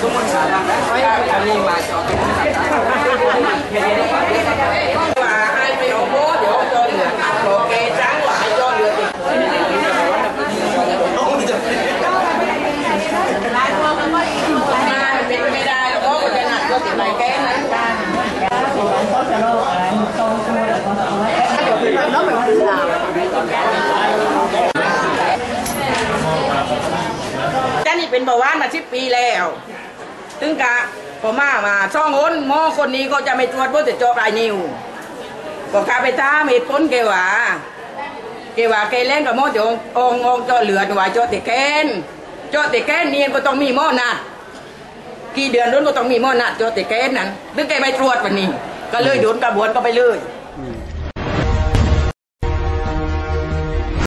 Someone's not on that. เป็นเบาหวานมาสิบปีแล้วถึงกะพอมามาช่องคนหมอคนนี้ก็จะไม่ตรวจเพราะจะจาะปลายนิ้วก็ข้าไปท้ามเหตุผลแกว่าแกว่าแกเล่นกับหมอจะองององจาะเลือดว่าจาะติแกนจาะติแกนเนี่ก็ต้องมีหมอนัดกี่เดือนนู้นก็ต้องมีหมอนัดจาะติแกนนั้นถึงแกไม่ตรวจวันนี้ ก็เลยโดนกระบวนก็ไปเลย